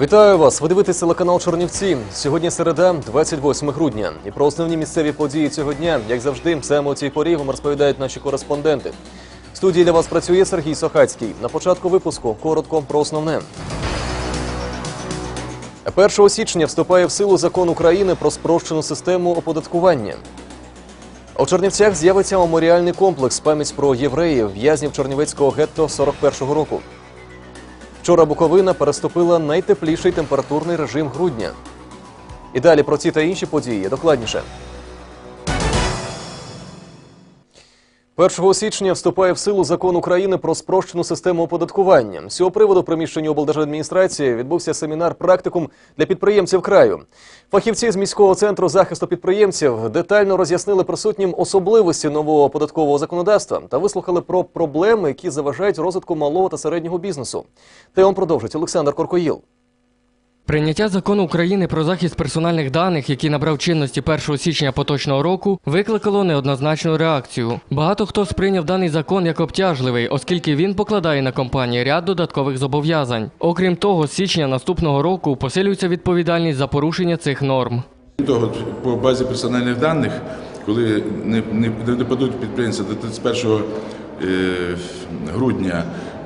Вітаю вас! Ви дивитесь телеканал Чорнівці. Сьогодні середа, 28 грудня. І про основні місцеві події цього дня, як завжди, саме у цій порі вам розповідають наші кореспонденти. В студії для вас працює Сергій Сохацький. На початку випуску коротко про основне. 1 січня вступає в силу закон України про спрощену систему оподаткування. У Чернівцях з'явиться меморіальний комплекс пам'ять про євреїв, в'язнів Чернівецького гетто 41-го року. Вчора Буковина переступила найтепліший температурний режим грудня. І далі про ці та інші події докладніше. 1 січня вступає в силу закон України про спрощену систему оподаткування. З цього приводу приміщенні облдержадміністрації відбувся семінар практикум для підприємців краю. Фахівці з міського центру захисту підприємців детально роз'яснили присутнім особливості нового податкового законодавства та вислухали про проблеми, які заважають розвитку малого та середнього бізнесу. Тему продовжить Олександр Коркоїл. Прийняття закону України про захист персональних даних, який набрав чинності 1 січня поточного року, викликало неоднозначну реакцію. Багато хто сприйняв даний закон як обтяжливий, оскільки він покладає на компанії ряд додаткових зобов'язань. Окрім того, з січня наступного року посилюється відповідальність за порушення цих норм. Того, по базі персональних даних, коли не, не, не подадуть підприємці до 31 е, грудня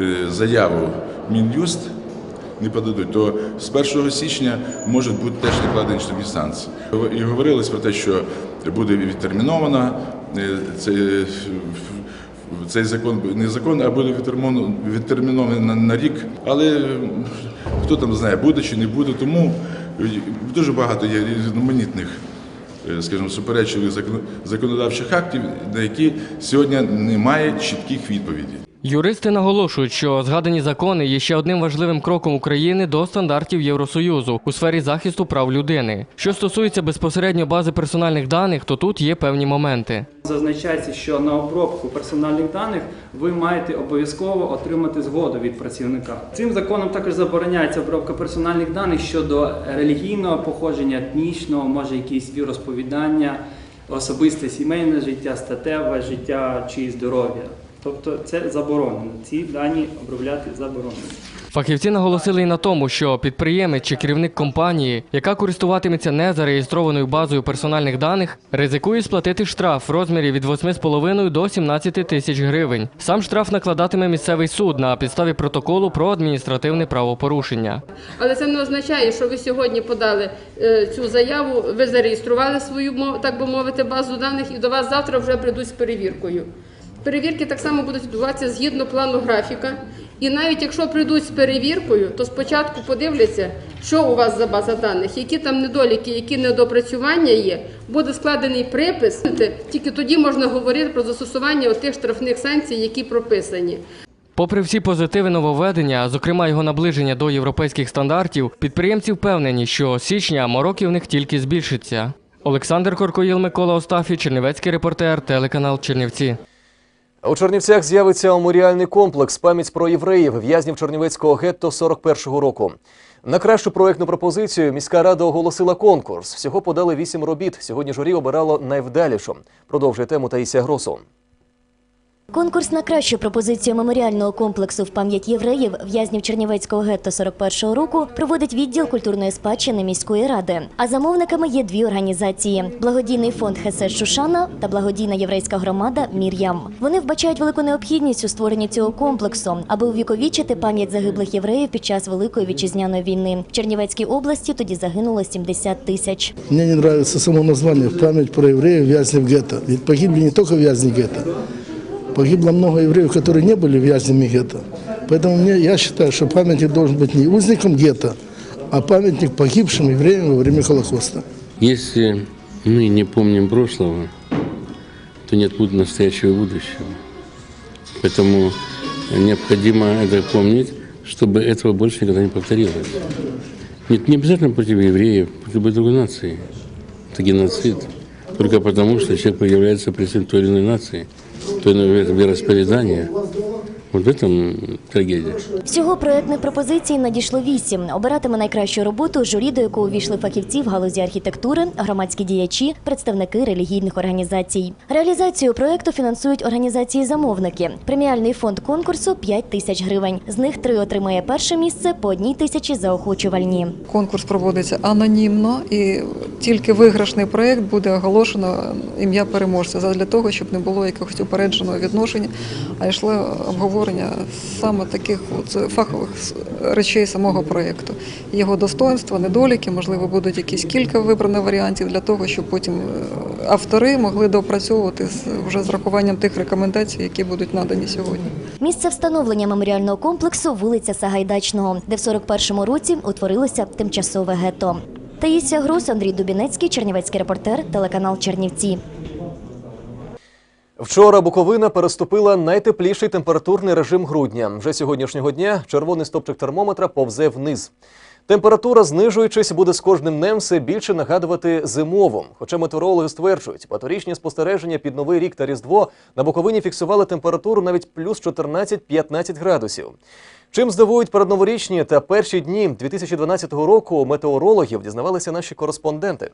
е, заяву Мін'юст, не подадуть, то з 1 січня можуть бути теж накладені штрафні санкції. І говорилось про те, що буде відтерміновано е, це, цей закон не закон, а буде відтермінований на, рік. Але хто там знає, буде чи не буде, тому дуже багато є різноманітних, е, скажімо, суперечливих законодавчих актів, на які сьогодні немає чітких відповідей. Юристи наголошують, що згадані закони є ще одним важливим кроком України до стандартів Євросоюзу у сфері захисту прав людини. Що стосується безпосередньо бази персональних даних, то тут є певні моменти. Зазначається, що на обробку персональних даних ви маєте обов'язково отримати згоду від працівника. Цим законом також забороняється обробка персональних даних щодо релігійного походження, етнічного, може якісь віросповідання, особисте сімейне життя, статеве життя чи здоров'я. Тобто це заборонено. Ці дані обробляти заборонено. Фахівці наголосили і на тому, що підприємець чи керівник компанії, яка користуватиметься незареєстрованою базою персональних даних, ризикує сплатити штраф в розмірі від 8,5 до 17 тисяч гривень. Сам штраф накладатиме місцевий суд на підставі протоколу про адміністративне правопорушення. Але це не означає, що ви сьогодні подали е, цю заяву, ви зареєстрували свою так би мовити базу даних, і до вас завтра вже прийдуть з перевіркою. Перевірки так само будуть відбуватися згідно плану графіка. І навіть якщо прийдуть з перевіркою, то спочатку подивляться, що у вас за база даних, які там недоліки, які недопрацювання є. Буде складений припис. Тільки тоді можна говорити про застосування тих штрафних санкцій, які прописані. Попри всі позитиви нововведення, зокрема його наближення до європейських стандартів, підприємці впевнені, що січня мороки в них тільки збільшиться. Олександр Коркоїл, Микола Остафій, Чернівецький репортер, телеканал Чернівці. У Чернівцях з'явиться меморіальний комплекс пам'ять про євреїв, в'язнів Чернівецького гетто 41-го року. На кращу проєктну пропозицію міська рада оголосила конкурс. Всього подали вісім робіт. Сьогодні журі обирало найвдалішу. Продовжує тему Таїсія Гросу. Конкурс на кращу пропозицію меморіального комплексу в пам'ять євреїв в'язнів Чернівецького гетто 41-го року проводить відділ культурної спадщини міської ради. А замовниками є дві організації: благодійний фонд Хесед Шушана та благодійна єврейська громада Мір'ям. Вони вбачають велику необхідність у створенні цього комплексу, аби увіковічити пам'ять загиблих євреїв під час великої вітчизняної війни. В Чернівецькій області тоді загинуло 70 тисяч. Мне не нравится само название «Память про евреев, вязнев гетто». Ведь погибли не только вязни гетто. Погибло много евреев, которые не были вязнями гетто. Поэтому мне, я считаю, что памятник должен быть не узником гетто, а памятник погибшим евреям во время Холокоста. Если мы не помним прошлого, то нет будет настоящего и будущего. Поэтому необходимо это помнить, чтобы этого больше никогда не повторилось. Нет, не обязательно против евреев, против любой другой нации. Это геноцид. Только потому, что человек является представителем той или иной нации, той или Вот в этом трагедия. Всього проектних пропозицій надійшло вісім. Обиратиме найкращу роботу журі, до якого увійшли фахівці в галузі архітектури, громадські діячі, представники релігійних організацій. Реалізацію проекту фінансують організації-замовники. Преміальний фонд конкурсу 5 тисяч гривень. З них три отримає перше місце по одній тисячі заохочувальні. Конкурс проводиться анонімно, і тільки виграшний проєкт буде оголошено ім'я переможця для того, щоб не було якогось упередженого відношення, а йшло обговорення саме таких от фахових речей самого проєкту. Його достоинства, недоліки, можливо, будуть якісь кілька вибрано варіантів для того, щоб потім е, автори могли доопрацьовувати з вже з рахуванням тих рекомендацій, які будуть надані сьогодні. Місце встановлення меморіального комплексу вулиця Сагайдачного, де в 41-му році утворилося тимчасове гетто. Таїсія Грус, Андрій Дубінецький, Чернівецький репортер, телеканал Чернівці. Вчора Буковина переступила найтепліший температурний режим грудня. Вже сьогоднішнього дня червоний стопчик термометра повзе вниз. Температура, знижуючись, буде з кожним днем все більше нагадувати зимову. Хоча метеорологи стверджують, багаторічні спостереження під Новий рік та Різдво на Буковині фіксували температуру навіть плюс 14-15 градусів. Чим здивують передноворічні та перші дні 2012 року метеорологів, дізнавалися наші кореспонденти.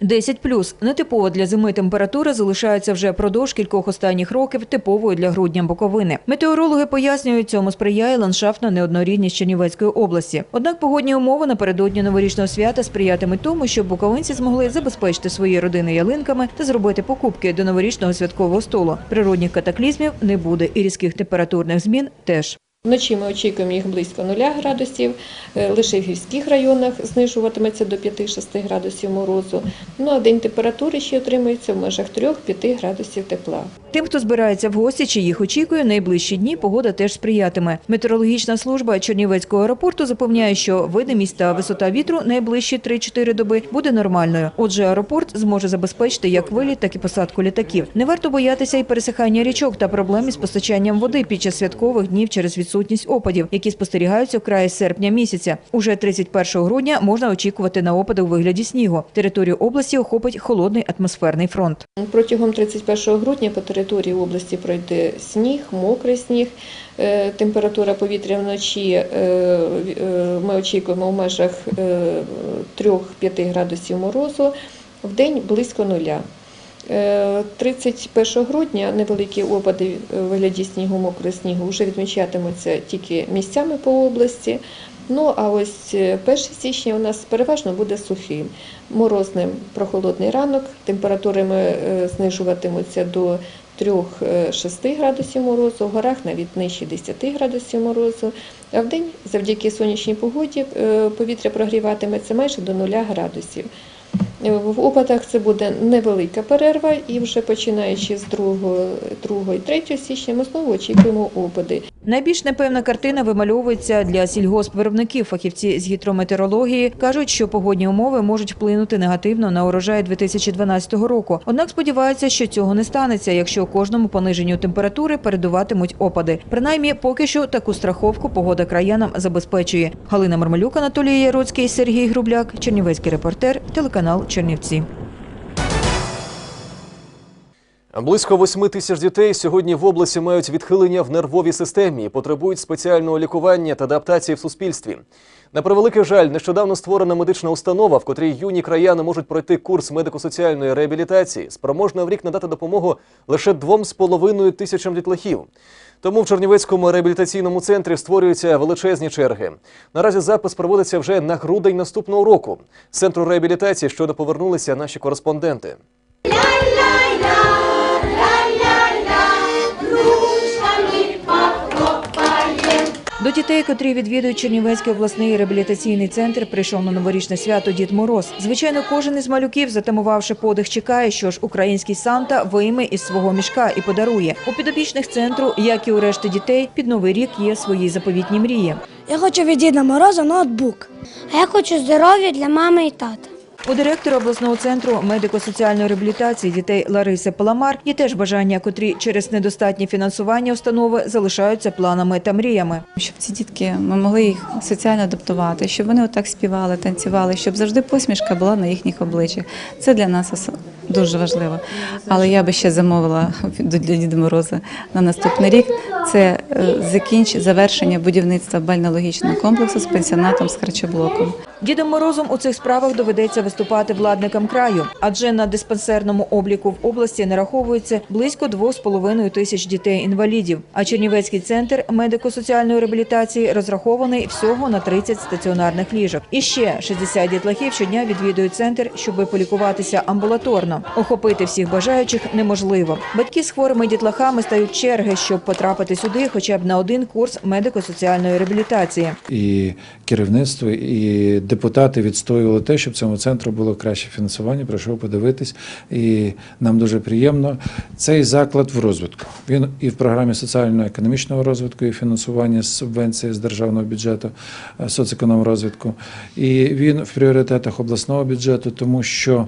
10 плюс нетипова для зими температура залишається вже продовж кількох останніх років типовою для грудня Буковини. Метеорологи пояснюють, цьому сприяє ландшафтна неоднорідність Чернівецької області. Однак погодні умови напередодні новорічного свята сприятимуть тому, щоб буковинці змогли забезпечити свої родини ялинками та зробити покупки до новорічного святкового столу. Природних катаклізмів не буде і різких температурних змін теж. Вночі ми очікуємо їх близько 0 градусів, е, лише в гірських районах знижуватиметься до 5-6 градусів морозу. Ну а день температури ще отримується в межах 3-5 градусів тепла. Тим, хто збирається в гості чи їх очікує, найближчі дні погода теж сприятиме. Метеорологічна служба Чернівецького аеропорту запевняє, що видимість та висота вітру найближчі 3-4 доби буде нормальною. Отже, аеропорт зможе забезпечити як виліт, так і посадку літаків. Не варто боятися і пересихання річок та проблем із постачанням води під час святкових днів через відсутність опадів, які спостерігаються в краї серпня місяця. Уже 31 грудня можна очікувати на опади у вигляді снігу. Територію області охопить холодний атмосферний фронт. Протягом 31 грудня по території області пройде сніг, мокрий сніг. Е, Температура повітря вночі е, е, ми очікуємо в межах е, 3-5 градусів морозу, в день близько нуля. Е, 31 грудня невеликі опади у вигляді снігу, мокрого снігу вже відмічатимуться тільки місцями по області. Ну а ось е, 1 січня у нас переважно буде сухим. Морозним прохолодний ранок, температурами е, знижуватимуться до 3-6 градусів морозу, в горах навіть нижче 10 градусів морозу. А в день завдяки сонячній погоді е, повітря прогріватиметься майже до 0 градусів. Е, В опадах це буде невелика перерва, і вже починаючи з 2, 2 і 3 січня ми знову очікуємо опади. Найбільш непевна картина вимальовується для сільгоспвиробників. Фахівці з гідрометеорології кажуть, що погодні умови можуть вплинути негативно на урожай 2012 року. Однак сподіваються, що цього не станеться, якщо кожному пониженню температури передуватимуть опади. Принаймні, поки що таку страховку погода краянам забезпечує. Галина Мармелюк, Анатолій Яроцький, Сергій Грубляк, Чернівецький репортер, телеканал Чернівці. Близько восьми тисяч дітей сьогодні в області мають відхилення в нервовій системі і потребують спеціального лікування та адаптації в суспільстві. На превеликий жаль, нещодавно створена медична установа, в котрій юні краяни можуть пройти курс медико-соціальної реабілітації, спроможна в рік надати допомогу лише двом з половиною тисячам дітлахів. Тому в Чернівецькому реабілітаційному центрі створюються величезні черги. Наразі запис проводиться вже на грудень наступного року. З центру реабілітації щойно повернулися наші кореспонденти. Дітей, котрі відвідують Чернівецький обласний реабілітаційний центр, прийшов на новорічне свято Дід Мороз. Звичайно, кожен із малюків, затамувавши подих, чекає, що ж український Санта вийме із свого мішка і подарує. У підопічних центру, як і у решти дітей, під новий рік є свої заповітні мрії. Я хочу від Діда Мороза ноутбук. А я хочу здоров'я для мами і тата. У директора обласного центру медико-соціальної реабілітації дітей Лариси Паламар є теж бажання, котрі через недостатнє фінансування установи залишаються планами та мріями. щоб ці дітки ми могли їх соціально адаптувати, щоб вони отак співали, танцювали, щоб завжди посмішка була на їхніх обличчях. Це для нас дуже важливо. Але я би ще замовила для Діда Мороза на наступний рік. Це е, закінч завершення будівництва бально-логічного комплексу з пенсіонатом з харчоблоком. Дідом Морозом у цих справах доведеться виступати владникам краю, адже на диспансерному обліку в області нараховується близько 2,5 тисяч дітей-інвалідів. А Чернівецький центр медико-соціальної реабілітації розрахований всього на 30 стаціонарних ліжок. І ще 60 дітлахів щодня відвідують центр, щоб полікуватися амбулаторно. Охопити всіх бажаючих неможливо. Батьки з хворими дітлахами стають черги, щоб потрапити сюди, хоча б на один курс медико-соціальної реабілітації. і керівництво, і депутати відстоювали те, щоб цьому центру було краще фінансування. Прийшов подивитись, і нам дуже приємно. Цей заклад в розвитку. Він і в програмі соціально-економічного розвитку, і фінансування субвенції з державного бюджету, е, соцекономрозвитку. І він в пріоритетах обласного бюджету, тому що.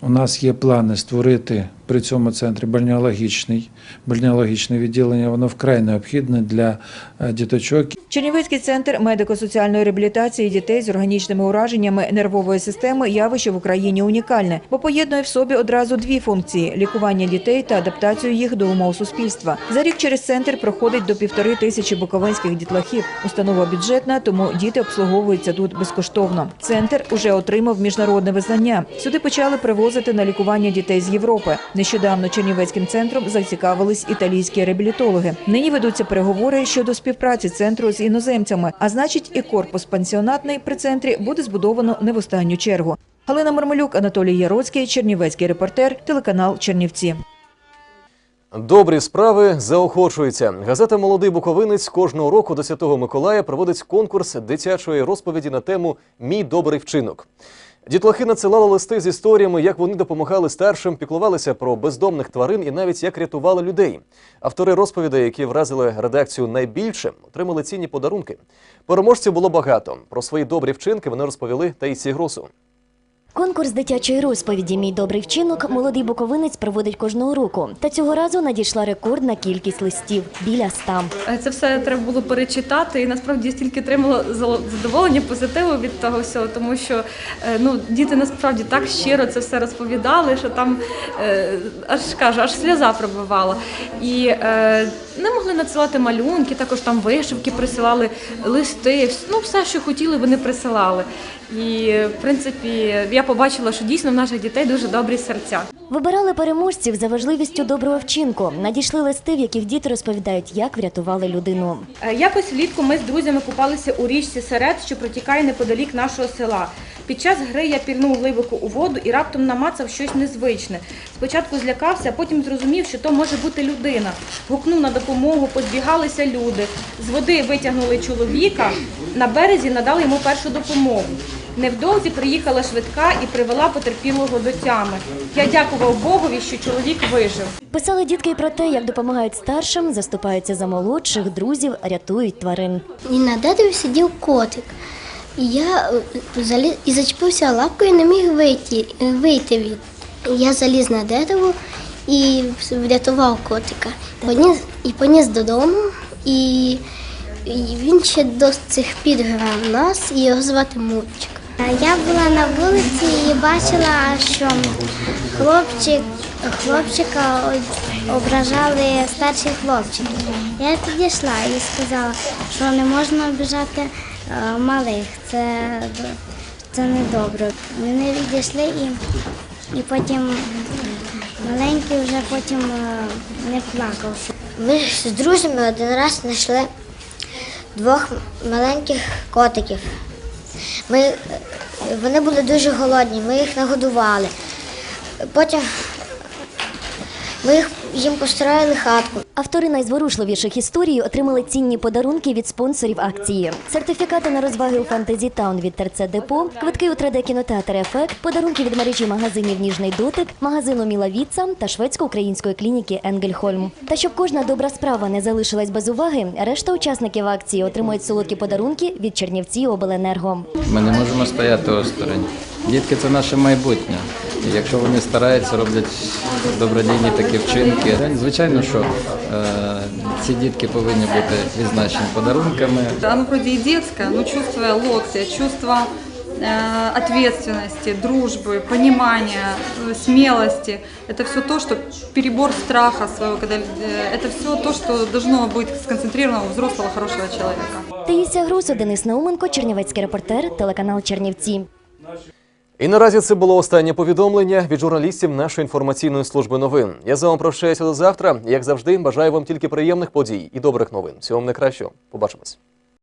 У нас є плани створити при цьому центрі бальнеологічний, бальнеологічне відділення. Воно вкрай необхідне для е, діточок Чернівецький центр медико-соціальної реабілітації дітей з органічними ураженнями нервової системи явище в Україні унікальне, бо поєднує в собі одразу дві функції: лікування дітей та адаптацію їх до умов суспільства. За рік через центр проходить до півтори тисячі буковинських дітлахів. Установа бюджетна, тому діти обслуговуються тут безкоштовно. Центр уже отримав міжнародне визнання. Сюди почали привозити на лікування дітей з Європи. Нещодавно Чернівецьким центром зацікавились італійські реабілітологи. Нині ведуться переговори щодо співпраці центру з іноземцями, а значить, і корпус пансіонатний при центрі буде збудовано не в останню чергу. Галина Мармелюк, Анатолій Яроцький, Чернівецький репортер, телеканал Чернівці. Добрі справи заохочуються. Газета Молодий Буковинець кожного року до Святого Миколая проводить конкурс дитячої розповіді на тему Мій добрий вчинок. Дітлахи надсилали листи з історіями, як вони допомагали старшим, піклувалися про бездомних тварин і навіть як рятували людей. Автори розповідей, які вразили редакцію найбільше, отримали цінні подарунки. Переможців було багато. Про свої добрі вчинки вони розповіли Таїсі Гросу. Конкурс дитячої розповіді Мій добрий вчинок молодий буковинець проводить кожного року. Та цього разу надійшла рекордна кількість листів біля ста. Е, Це все треба було перечитати, і насправді стільки отримала задоволення, позитиву від того всього, тому що е, ну, діти насправді так щиро це все розповідали, що там е, аж кажу, аж сльоза пробивала. І не могли надсилати малюнки, також там вишивки присилали, листи, ну все, що хотіли, вони присилали. І в принципі я побачила, що дійсно в наших дітей дуже добрі серця. Вибирали переможців за важливістю доброго вчинку. Надійшли листи, в яких діти розповідають, як врятували людину. Е, Якось влітку ми з друзями купалися у річці Серед, що протікає неподалік нашого села. Під час гри я пірнув глибоко у воду і раптом намацав щось незвичне. Спочатку злякався, а потім зрозумів, що то може бути людина. Гукнув на допомогу, позбігалися люди. З води витягнули чоловіка, на березі надали йому першу допомогу. Невдовзі приїхала швидка і привела потерпілого до тями. Я дякував Богові, що чоловік вижив. Писали дітки про те, як допомагають старшим, заступаються за молодших, друзів, рятують тварин. І на дереві сидів котик. Я е, заліз і зачепився лапкою не міг вийти, вийти від. Я заліз на дерево і врятував котика. Поніс, і поніс додому, і, і він ще до цих пір грав нас, і його звати Мурчик. Я була на вулиці і бачила, що хлопчик, хлопчика ображали старші хлопчики. Я підійшла і сказала, що не можна обіжати е, малих. Це, це недобре. Вони відійшли і, і потім маленький вже потім е, не плакав. Ми з друзями один раз знайшли двох маленьких котиків. Ми, е, вони були дуже голодні, ми їх нагодували. Потім ми їх, їм построїли хатку. Автори найзворушливіших історій отримали цінні подарунки від спонсорів акції: сертифікати на розваги у Фантезі Таун від ТРЦ Депо, квитки у 3D-кінотеатр Ефект, подарунки від мережі магазинів Ніжний дотик, магазину Міла Віца та шведсько-української клініки Енгельхольм. Та щоб кожна добра справа не залишилась без уваги, решта учасників акції отримують солодкі подарунки від Чернівці Обленерго. Ми не можемо стояти осторонь. Дітки це наше майбутнє. І якщо вони стараються, роблять добродійні такі вчинки, звичайно, що е, ці дітки повинні бути відзначені подарунками. Оно вроде и детское, но чувство локтя, чувство э, ответственности, дружбы, понимания, э, смелости. Это все то, что перебор страха своего, когда э, это все то, что должно быть сконцентрировано у взрослого хорошего человека. Таїсія Грусо, Денис Науменко, Чернівецький репортер, телеканал Чернівці. І наразі це було останнє повідомлення від журналістів нашої інформаційної служби новин. Я з вами прощаюся до завтра. Як завжди, бажаю вам тільки приємних подій і добрих новин. Всього вам найкращого. Побачимось.